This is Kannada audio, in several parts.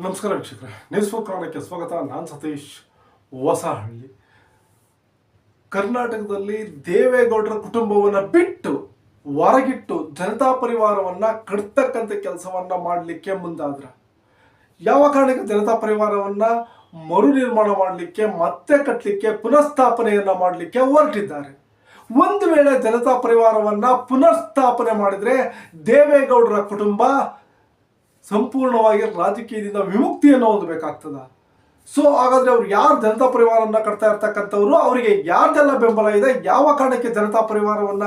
ನಮಸ್ಕಾರ ವೀಕ್ಷಕರೇ. ನ್ಯೂಸ್ ಫೋರ್ ಕನ್ನಡಕ್ಕೆ ಸ್ವಾಗತ. ನಾನು ಸತೀಶ್ ಹೊಸಹಳ್ಳಿ. ಕರ್ನಾಟಕದಲ್ಲಿ ದೇವೇಗೌಡರ ಕುಟುಂಬವನ್ನು ಬಿಟ್ಟು ಹೊರಗಿಟ್ಟು ಜನತಾ ಪರಿವಾರವನ್ನ ಕಟ್ತಕ್ಕಂಥ ಕೆಲಸವನ್ನ ಮಾಡಲಿಕ್ಕೆ ಮುಂದಾದ್ರ, ಯಾವ ಕಾರಣಕ್ಕೆ ಜನತಾ ಪರಿವಾರವನ್ನ ಮರು ನಿರ್ಮಾಣ ಮಾಡಲಿಕ್ಕೆ, ಮತ್ತೆ ಕಟ್ಟಲಿಕ್ಕೆ ಪುನಃಸ್ಥಾಪನೆಯನ್ನ ಮಾಡಲಿಕ್ಕೆ ಹೊರಟಿದ್ದಾರೆ? ಒಂದು ವೇಳೆ ಜನತಾ ಪರಿವಾರವನ್ನ ಪುನಃಸ್ಥಾಪನೆ ಮಾಡಿದ್ರೆ ದೇವೇಗೌಡರ ಕುಟುಂಬ ಸಂಪೂರ್ಣವಾಗಿ ರಾಜಕೀಯದಿಂದ ವಿಮುಕ್ತಿಯನ್ನು ಹೊಂದಬೇಕಾಗ್ತದ. ಸೊ ಹಾಗಾದ್ರೆ ಅವ್ರು ಯಾರು ಜನತಾ ಪರಿವಾರವನ್ನ ಕಟ್ತಾ ಇರ್ತಕ್ಕಂಥವ್ರು, ಅವರಿಗೆ ಯಾರ್ದೆಲ್ಲ ಬೆಂಬಲ ಇದೆ, ಯಾವ ಕಾರಣಕ್ಕೆ ಜನತಾ ಪರಿವಾರವನ್ನ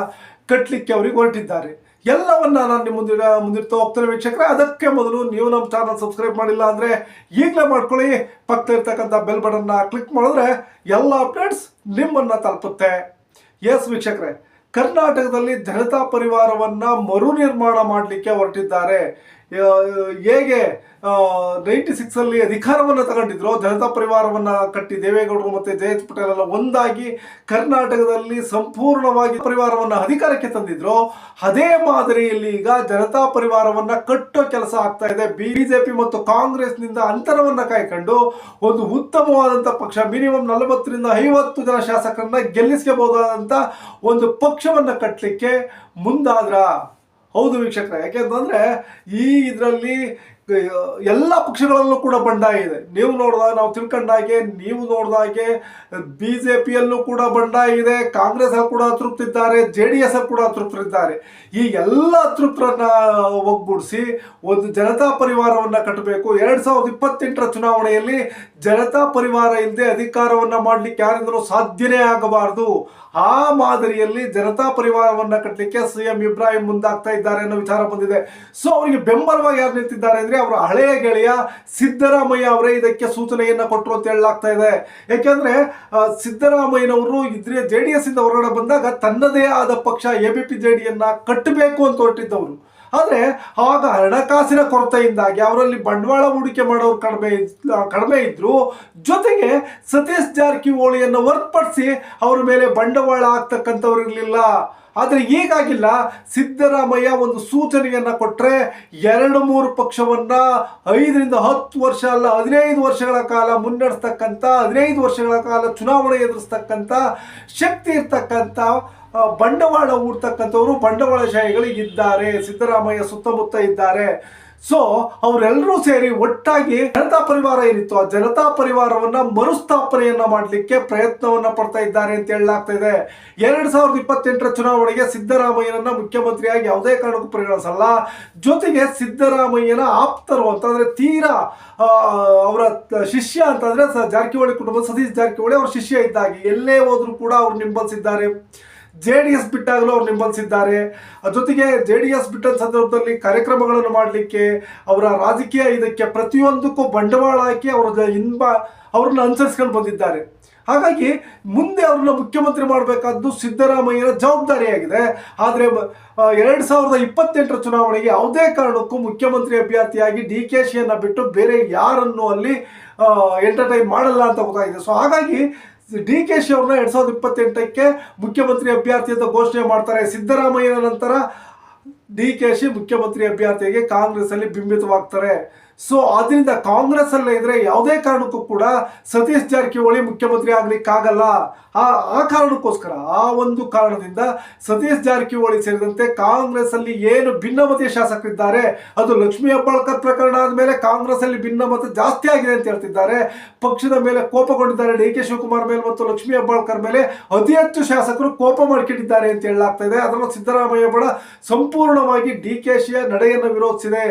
ಕಟ್ಟಲಿಕ್ಕೆ ಅವರಿಗೆ ಹೊರಟಿದ್ದಾರೆ. ಎಲ್ಲವನ್ನ ನಾನು ನಿಮ್ಮ ಮುಂದಿನ ಮುಂದಿರ್ತಾ ಹೋಗ್ತಾರೆ ವೀಕ್ಷಕರೇ. ಅದಕ್ಕೆ ಮೊದಲು ನೀವು ನಮ್ಮ ಚಾನಲ್ ಸಬ್ಸ್ಕ್ರೈಬ್ ಮಾಡಿಲ್ಲ ಅಂದ್ರೆ ಈಗಲೇ ಮಾಡ್ಕೊಳ್ಳಿ. ಪಕ್ಕದ ಇರ್ತಕ್ಕಂಥ ಬೆಲ್ ಬಟನ್ನ ಕ್ಲಿಕ್ ಮಾಡಿದ್ರೆ ಎಲ್ಲ ಅಪ್ಡೇಟ್ಸ್ ನಿಮ್ಮನ್ನ ತಲುಪುತ್ತೆ. ಎಸ್ ವೀಕ್ಷಕರೇ. ಕರ್ನಾಟಕದಲ್ಲಿ ಜನತಾ ಪರಿವಾರವನ್ನ ಮರು ನಿರ್ಮಾಣ ಮಾಡಲಿಕ್ಕೆ ಹೊರಟಿದ್ದಾರೆ. ಹೇಗೆ ನೈಂಟಿ ಸಿಕ್ಸಲ್ಲಿ ಅಧಿಕಾರವನ್ನ ತಗೊಂಡಿದ್ರು, ಜನತಾ ಪರಿವಾರವನ್ನ ಕಟ್ಟಿ ದೇವೇಗೌಡರು ಮತ್ತೆ ಜಯಂತ್ ಪಟೇಲ್ ಎಲ್ಲ ಒಂದಾಗಿ ಕರ್ನಾಟಕದಲ್ಲಿ ಸಂಪೂರ್ಣವಾಗಿ ಪರಿವಾರವನ್ನ ಅಧಿಕಾರಕ್ಕೆ ತಂದಿದ್ರು. ಅದೇ ಮಾದರಿಯಲ್ಲಿ ಈಗ ಜನತಾ ಪರಿವಾರವನ್ನ ಕಟ್ಟೋ ಕೆಲಸ ಆಗ್ತಾ ಇದೆ. ಬಿಜೆಪಿ ಮತ್ತು ಕಾಂಗ್ರೆಸ್ನಿಂದ ಅಂತರವನ್ನ ಕಾಯ್ಕೊಂಡು ಒಂದು ಉತ್ತಮವಾದಂಥ ಪಕ್ಷ, ಮಿನಿಮಮ್ ನಲವತ್ತರಿಂದ ಐವತ್ತು ಜನ ಶಾಸಕರನ್ನ ಗೆಲ್ಲಿಸಬಹುದಾದಂಥ ಒಂದು ಪಕ್ಷವನ್ನ ಕಟ್ಟಲಿಕ್ಕೆ ಮುಂದಾದ್ರ? ಹೌದು ವೀಕ್ಷಕರೇ ಯಾಕೆಂತಂದ್ರೆ ಈ ಇದರಲ್ಲಿ ಎಲ್ಲ ಪಕ್ಷಗಳಲ್ಲೂ ಕೂಡ ಬಂಡಾಯ ಇದೆ. ನೀವು ನೋಡಿದಾಗ ನಾವು ತಿಳ್ಕೊಂಡಾಗೆ ನೀವು ನೋಡಿದಾಗೆ ಬಿ ಜೆ ಪಿಯಲ್ಲೂ ಕೂಡ ಬಂಡಾಯ ಇದೆ, ಕಾಂಗ್ರೆಸ್ ಕೂಡ ಅತೃಪ್ತಿದ್ದಾರೆ, ಜೆ ಡಿ ಎಸ್ ಕೂಡ ಅತೃಪ್ತರಿದ್ದಾರೆ. ಈ ಎಲ್ಲ ಅತೃಪ್ತರನ್ನ ಒಗ್ಗೂಡಿಸಿ ಒಂದು ಜನತಾ ಪರಿವಾರವನ್ನ ಕಟ್ಟಬೇಕು. ಎರಡು ಸಾವಿರದ ಇಪ್ಪತ್ತೆಂಟರ ಚುನಾವಣೆಯಲ್ಲಿ ಜನತಾ ಪರಿವಾರ ಇಲ್ಲದೆ ಅಧಿಕಾರವನ್ನ ಮಾಡ್ಲಿಕ್ಕೆ ಯಾರಿಂದಲೂ ಸಾಧ್ಯನೇ ಆಗಬಾರದು. ಆ ಮಾದರಿಯಲ್ಲಿ ಜನತಾ ಪರಿವಾರವನ್ನ ಕಟ್ಟಲಿಕ್ಕೆ ಸಿ ಎಂ ಇಬ್ರಾಹಿಂ ಮುಂದಾಗ್ತಾ ಇದ್ದಾರೆ ಅನ್ನೋ ವಿಚಾರ ಬಂದಿದೆ. ಸೊ ಅವರಿಗೆ ಬೆಂಬಲವಾಗಿ ಯಾರು ನಿಂತಿದ್ದಾರೆ ಅಂದ್ರೆ ಅವರ ಹಳೆಯ ಗೆಳೆಯ ಸಿದ್ದರಾಮಯ್ಯ ಅವರೇ ಇದಕ್ಕೆ ಸೂಚನೆಯನ್ನ ಕೊಟ್ಟರು ಅಂತ ಹೇಳಲಾಗ್ತಾ ಇದೆ. ಯಾಕೆಂದ್ರೆ ಸಿದ್ದರಾಮಯ್ಯನವರು ಇದ್ರೆ ಜೆ ಡಿ ಎಸ್ ಇಂದ ಹೊರಗಡೆ ಬಂದಾಗ ತನ್ನದೇ ಆದ ಪಕ್ಷ ಎ ಬಿ ಪಿ ಜೆ ಕಟ್ಟಬೇಕು ಅಂತ ಹೊರಟಿದ್ದವರು. ಆದರೆ, ಆಗ ಹಣಕಾಸಿನ ಕೊರತೆಯಿಂದಾಗಿ ಅವರಲ್ಲಿ ಬಂಡವಾಳ ಹೂಡಿಕೆ ಮಾಡೋರು ಕಡಿಮೆ ಕಡಿಮೆ ಇದ್ರು. ಜೊತೆಗೆ ಸತೀಶ್ ಜಾರಕಿಹೊಳಿಯನ್ನು ಹೊರತುಪಡಿಸಿ ಅವರ ಮೇಲೆ ಬಂಡವಾಳ ಆಗ್ತಕ್ಕಂಥವ್ರು ಇರಲಿಲ್ಲ. ಆದರೆ ಈಗಾಗಿಲ್ಲ ಸಿದ್ದರಾಮಯ್ಯ ಒಂದು ಸೂಚನೆಯನ್ನು ಕೊಟ್ಟರೆ ಎರಡು ಮೂರು ಪಕ್ಷವನ್ನು ಐದರಿಂದ ಹತ್ತು ವರ್ಷ ಅಲ್ಲ ಹದಿನೈದು ವರ್ಷಗಳ ಕಾಲ ಮುನ್ನಡೆಸ್ತಕ್ಕಂಥ, ಹದಿನೈದು ವರ್ಷಗಳ ಕಾಲ ಚುನಾವಣೆ ಎದುರಿಸ್ತಕ್ಕಂಥ, ಶಕ್ತಿ ಇರ್ತಕ್ಕಂಥ ಬಂಡವಾಳ ಹೂಡ್ತಕ್ಕಂಥವರು ಬಂಡವಾಳಶಾಹಿಗಳು ಇದ್ದಾರೆ, ಸಿದ್ದರಾಮಯ್ಯ ಸುತ್ತಮುತ್ತ ಇದ್ದಾರೆ. ಸೊ ಅವರೆಲ್ಲರೂ ಸೇರಿ ಒಟ್ಟಾಗಿ ಜನತಾ ಪರಿವಾರ ಏನಿತ್ತು ಆ ಜನತಾ ಪರಿವಾರವನ್ನ ಮರುಸ್ಥಾಪನೆಯನ್ನ ಮಾಡಲಿಕ್ಕೆ ಪ್ರಯತ್ನವನ್ನ ಪಡ್ತಾ ಇದ್ದಾರೆ ಅಂತ ಹೇಳಲಾಗ್ತಾ ಇದೆ. ಎರಡ್ ಸಾವಿರದ ಇಪ್ಪತ್ತೆಂಟರ ಚುನಾವಣೆಗೆ ಸಿದ್ದರಾಮಯ್ಯನನ್ನ ಮುಖ್ಯಮಂತ್ರಿಯಾಗಿ ಯಾವುದೇ ಕಾರಣಕ್ಕೂ ಪರಿಗಣಿಸಲ್ಲ. ಜೊತೆಗೆ ಸಿದ್ದರಾಮಯ್ಯನ ಆಪ್ತರು ಅಂತಂದ್ರೆ ತೀರಾ ಅವರ ಶಿಷ್ಯ ಅಂತಂದ್ರೆ ಜಾರಕಿಹೊಳಿ ಕುಟುಂಬ ಸತೀಶ್ ಜಾರಕಿಹೊಳಿ ಅವ್ರ ಶಿಷ್ಯ ಇದ್ದಾಗಿ ಎಲ್ಲೇ ಹೋದ್ರು ಕೂಡ ಅವ್ರು ನಿಂಬಲಿಸಿದ್ದಾರೆ. ಜೆ ಡಿ ಎಸ್ ಬಿಟ್ಟಾಗಲೂ ಅವ್ರು ನಿಂಬಲಿಸಿದ್ದಾರೆ. ಜೊತೆಗೆ ಜೆ ಡಿ ಎಸ್ ಬಿಟ್ಟ ಸಂದರ್ಭದಲ್ಲಿ ಕಾರ್ಯಕ್ರಮಗಳನ್ನು ಮಾಡಲಿಕ್ಕೆ ಅವರ ರಾಜಕೀಯ ಇದಕ್ಕೆ ಪ್ರತಿಯೊಂದಕ್ಕೂ ಬಂಡವಾಳ ಹಾಕಿ ಅವರ ಇನ್ಬ ಅವ್ರನ್ನ ಅನುಸರಿಸ್ಕೊಂಡು ಬಂದಿದ್ದಾರೆ. ಹಾಗಾಗಿ ಮುಂದೆ ಅವ್ರನ್ನ ಮುಖ್ಯಮಂತ್ರಿ ಮಾಡಬೇಕಾದ್ದು ಸಿದ್ದರಾಮಯ್ಯನ ಜವಾಬ್ದಾರಿಯಾಗಿದೆ. ಆದರೆ ಎರಡು ಸಾವಿರದ ಇಪ್ಪತ್ತೆಂಟರ ಚುನಾವಣೆಗೆ ಯಾವುದೇ ಕಾರಣಕ್ಕೂ ಮುಖ್ಯಮಂತ್ರಿ ಅಭ್ಯರ್ಥಿಯಾಗಿ ಡಿ ಕೆ ಶಿಯನ್ನು ಬಿಟ್ಟು ಬೇರೆ ಯಾರನ್ನು ಅಲ್ಲಿ ಎಂಟರ್ಟೈನ್ ಮಾಡಲ್ಲ ಅಂತ ಗೊತ್ತಾಗಿದೆ. ಸೊ ಹಾಗಾಗಿ ಡಿ ಕೆ ಶಿ ಅವ್ರನ್ನ ಎರಡ್ ಸಾವಿರದ ಇಪ್ಪತ್ತೆಂಟಕ್ಕೆ ಮುಖ್ಯಮಂತ್ರಿ ಅಭ್ಯರ್ಥಿ ಅಂತ ಘೋಷಣೆ ಮಾಡ್ತಾರೆ. ಸಿದ್ದರಾಮಯ್ಯನ ನಂತರ ಡಿ ಕೆ ಶಿ ಮುಖ್ಯಮಂತ್ರಿ ಅಭ್ಯರ್ಥಿಗೆ ಕಾಂಗ್ರೆಸ್ ಅಲ್ಲಿ ಬಿಂಬಿತವಾಗ್ತಾರೆ. ಸೊ ಅದರಿಂದ ಕಾಂಗ್ರೆಸ್ ಅಲ್ಲೇ ಇದ್ರೆ ಯಾವುದೇ ಕಾರಣಕ್ಕೂ ಕೂಡ ಸತೀಶ್ ಜಾರಕಿಹೊಳಿ ಮುಖ್ಯಮಂತ್ರಿ ಆಗ್ಲಿಕ್ಕಾಗಲ್ಲ. ಆ ಆ ಕಾರಣಕ್ಕೋಸ್ಕರ, ಆ ಒಂದು ಕಾರಣದಿಂದ ಸತೀಶ್ ಜಾರಕಿಹೊಳಿ ಸೇರಿದಂತೆ ಕಾಂಗ್ರೆಸ್ ಅಲ್ಲಿ ಏನು ಭಿನ್ನಮತೀಯ ಶಾಸಕರಿದ್ದಾರೆ, ಅದು ಲಕ್ಷ್ಮೀ ಹೆಬ್ಬಾಳ್ಕರ್ ಪ್ರಕರಣ ಆದ್ಮೇಲೆ ಕಾಂಗ್ರೆಸ್ ಅಲ್ಲಿ ಭಿನ್ನಮತ ಜಾಸ್ತಿ ಆಗಿದೆ ಅಂತ ಹೇಳ್ತಿದ್ದಾರೆ. ಪಕ್ಷದ ಮೇಲೆ ಕೋಪಗೊಂಡಿದ್ದಾರೆ ಡಿ ಕೆ ಶಿವಕುಮಾರ್ ಮೇಲೆ ಮತ್ತು ಲಕ್ಷ್ಮೀ ಹೆಬ್ಬಾಳ್ಕರ್ ಮೇಲೆ ಅತಿ ಹೆಚ್ಚು ಶಾಸಕರು ಕೋಪ ಮಾಡಿಕೊಂಡಿದ್ದಾರೆ ಅಂತ ಹೇಳಲಾಗ್ತಾ ಇದೆ. ಅದರಲ್ಲೂ ಸಿದ್ದರಾಮಯ್ಯ ಬಡ ಸಂಪೂರ್ಣವಾಗಿ ಡಿ ಕೆ ಶಿಯ ನಡೆಯನ್ನು ವಿರೋಧಿಸಿದೆ.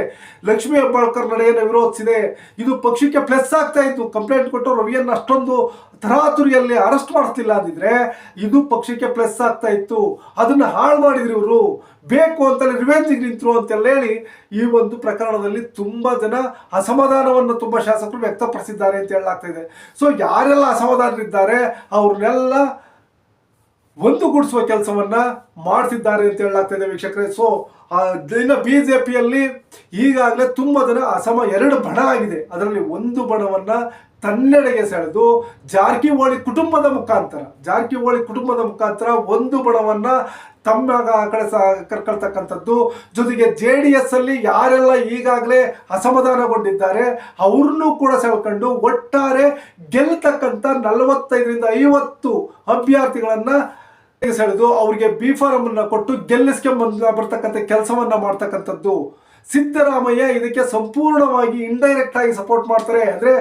ಲಕ್ಷ್ಮೀ ಹೆಬ್ಬಾಳ್ಕರ್ ನಡೆಯನ್ನು ವಿರೋಧಿಸಿದೆ. ಇದು ಪಕ್ಷಕ್ಕೆ ಪ್ಲಸ್ ಆಗ್ತಾ ಇತ್ತು. ಕಂಪ್ಲೇಂಟ್ ಕೊಟ್ಟು ರವಿಯನ್ನು ಅಷ್ಟೊಂದು ತರಾತುರಿಯಲ್ಲಿ ಅರೆಸ್ಟ್ ಮಾಡಿಸ್ತಿಲ್ಲ ಅಂದಿದ್ರೆ ಇದು ಪಕ್ಷಕ್ಕೆ ಪ್ಲಸ್ ಆಗ್ತಾ ಇತ್ತು. ಅದನ್ನ ಹಾಳು ಮಾಡಿದ್ರು ಇವರು. ಬೇಕು ಅಂತಲೇ ರಿವೆಂಜಿಗೆ ನಿಂತರು ಅಂತೆಲ್ಲ ಹೇಳಿ ಈ ಒಂದು ಪ್ರಕರಣದಲ್ಲಿ ತುಂಬಾ ಜನ ಅಸಮಾಧಾನವನ್ನು ತುಂಬಾ ಶಾಸಕರು ವ್ಯಕ್ತಪಡಿಸಿದ್ದಾರೆ ಅಂತ ಹೇಳಲಾಗ್ತಾ ಇದೆ. ಸೊ ಯಾರೆಲ್ಲ ಅಸಮಾಧಾನರಿದ್ದಾರೆ, ಅವ್ರನ್ನೆಲ್ಲ ಒಂದುಗೂಡಿಸುವ ಕೆಲಸವನ್ನ ಮಾಡ್ತಿದ್ದಾರೆ ಅಂತ ಹೇಳಲಾಗ್ತಾ ಇದೆ ವೀಕ್ಷಕರೇ ಸೊ ಇನ್ನು ಬಿ ಜೆ ಪಿಯಲ್ಲಿ ಈಗಾಗಲೇ ತುಂಬ ಜನ ಅಸಮ ಎರಡು ಬಣ ಆಗಿದೆ. ಅದರಲ್ಲಿ ಒಂದು ಬಣವನ್ನ ತನ್ನೆಡೆಗೆ ಸೆಳೆದು ಜಾರಕಿಹೊಳಿ ಕುಟುಂಬದ ಮುಖಾಂತರ, ಜಾರಕಿಹೊಳಿ ಕುಟುಂಬದ ಮುಖಾಂತರ ಒಂದು ಬಣವನ್ನ ತಮ್ಮ ಆ ಕಡೆ ಕರ್ಕೊಳ್ತಕ್ಕಂಥದ್ದು. ಜೊತೆಗೆ ಜೆ ಡಿ ಎಸ್ ಅಲ್ಲಿ ಯಾರೆಲ್ಲ ಈಗಾಗಲೇ ಅಸಮಾಧಾನಗೊಂಡಿದ್ದಾರೆ, ಅವ್ರನ್ನೂ ಕೂಡ ಸೆಳ್ಕೊಂಡು ಒಟ್ಟಾರೆ ಗೆಲ್ತಕ್ಕಂಥ ನಲವತ್ತೈದರಿಂದ ಐವತ್ತು ಅಭ್ಯರ್ಥಿಗಳನ್ನ ಸೆಳೆದು ಅವರಿಗೆ ಬಿ ಫಾರಂ ಅನ್ನ ಕೊಟ್ಟು ಗೆಲ್ಲಿಸ್ಕೊಂಡ್ ಬರ್ತಕ್ಕಂಥ ಕೆಲಸವನ್ನ ಮಾಡ್ತಕ್ಕಂಥದ್ದು. ಸಿದ್ದರಾಮಯ್ಯ ಇದಕ್ಕೆ ಸಂಪೂರ್ಣವಾಗಿ ಇಂಡೈರೆಕ್ಟ್ ಆಗಿ ಸಪೋರ್ಟ್ ಮಾಡ್ತಾರೆ. ಅಂದ್ರೆ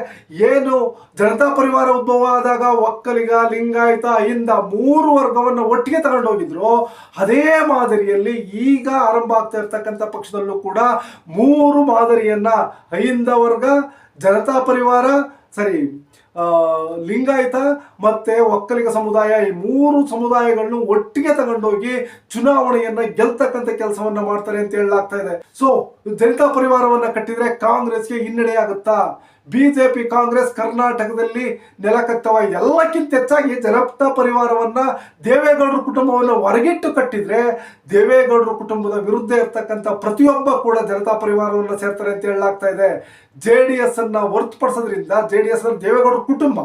ಏನು ಜನತಾ ಪರಿವಾರ ಉದ್ಭವ ಆದಾಗ ಒಕ್ಕಲಿಗ, ಲಿಂಗಾಯತ ಅಹಿಂದ ಮೂರು ವರ್ಗವನ್ನ ಒಟ್ಟಿಗೆ ತಗೊಂಡೋಗಿದ್ರು ಅದೇ ಮಾದರಿಯಲ್ಲಿ ಈಗ ಆರಂಭ ಆಗ್ತಾ ಇರ್ತಕ್ಕಂಥ ಪಕ್ಷದಲ್ಲೂ ಕೂಡ ಮೂರು ಮಾದರಿಯನ್ನ ಅಹಿಂದ ವರ್ಗ, ಜನತಾ ಪರಿವಾರ, ಸರಿ ಲಿಂಗಾಯತ ಮತ್ತೆ ಒಕ್ಕಲಿಗ ಸಮುದಾಯ ಈ ಮೂರು ಸಮುದಾಯಗಳನ್ನು ಒಟ್ಟಿಗೆ ತಗೊಂಡೋಗಿ ಚುನಾವಣೆಯನ್ನ ಗೆಲ್ತಕ್ಕಂಥ ಕೆಲಸವನ್ನ ಮಾಡ್ತಾರೆ ಅಂತ ಹೇಳಲಾಗ್ತಾ ಇದೆ. ಸೊ ಜನತಾ ಪರಿವಾರವನ್ನ ಕಟ್ಟಿದ್ರೆ ಕಾಂಗ್ರೆಸ್ಗೆ ಹಿನ್ನಡೆ ಆಗುತ್ತಾ? ಬಿಜೆಪಿ, ಕಾಂಗ್ರೆಸ್ ಕರ್ನಾಟಕದಲ್ಲಿ ನೆಲಕತ್ತವ ಎಲ್ಲಕ್ಕಿಂತ ಹೆಚ್ಚಾಗಿ ಜನಪ್ತ ಪರಿವಾರವನ್ನ ದೇವೇಗೌಡರ ಕುಟುಂಬವನ್ನು ಹೊರಗಿಟ್ಟು ಕಟ್ಟಿದ್ರೆ ದೇವೇಗೌಡರ ಕುಟುಂಬದ ವಿರುದ್ಧ ಇರ್ತಕ್ಕಂಥ ಪ್ರತಿಯೊಬ್ಬ ಕೂಡ ಜನತಾ ಪರಿವಾರವನ್ನು ಸೇರ್ತಾರೆ ಅಂತ ಹೇಳಲಾಗ್ತಾ ಇದೆ. ಜೆ ಡಿ ಎಸ್ ಅನ್ನ ಹೊರತುಪಡಿಸೋದ್ರಿಂದ, ಜೆ ಡಿ ಎಸ್ ದೇವೇಗೌಡರ ಕುಟುಂಬ.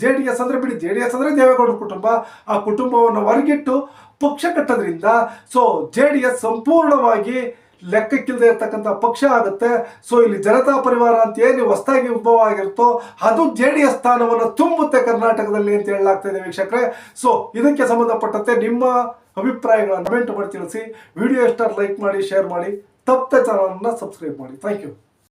ಜೆ ಡಿ ಎಸ್ ಅಂದ್ರೆ ಬಿಡಿ ಜೆ ಡಿ ಎಸ್ ಅಂದ್ರೆ ದೇವೇಗೌಡರ ಕುಟುಂಬ. ಆ ಕುಟುಂಬವನ್ನು ಹೊರಗಿಟ್ಟು ಪಕ್ಷ ಕಟ್ಟೋದ್ರಿಂದ ಸೊ ಜೆ ಡಿ ಎಸ್ ಸಂಪೂರ್ಣವಾಗಿ ಲೆಕ್ಕಕ್ಕಿಲ್ಲದೆ ಇರತಕ್ಕಂಥ ಪಕ್ಷ ಆಗುತ್ತೆ. ಸೊ ಇಲ್ಲಿ ಜನತಾ ಪರಿವಾರ ಅಂತ ಏನು ಹೊಸದಾಗಿ ಉದ್ಭವ ಆಗಿರುತ್ತೋ ಅದು ಜೆ ಡಿ ಎಸ್ ಸ್ಥಾನವನ್ನು ತುಂಬುತ್ತೆ ಕರ್ನಾಟಕದಲ್ಲಿ ಅಂತ ಹೇಳಲಾಗ್ತಾ ಇದೆ ವೀಕ್ಷಕರೇ. ಸೊ ಇದಕ್ಕೆ ಸಂಬಂಧಪಟ್ಟಂತೆ ನಿಮ್ಮ ಅಭಿಪ್ರಾಯಗಳನ್ನು ಕಮೆಂಟ್ ಮಾಡಿ ತಿಳಿಸಿ. ವಿಡಿಯೋ ಇಷ್ಟ ಲೈಕ್ ಮಾಡಿ ಶೇರ್ ಮಾಡಿ. ತಪ್ಪದೆ ಚಾನಲನ್ನು ಸಬ್ಸ್ಕ್ರೈಬ್ ಮಾಡಿ. Thank you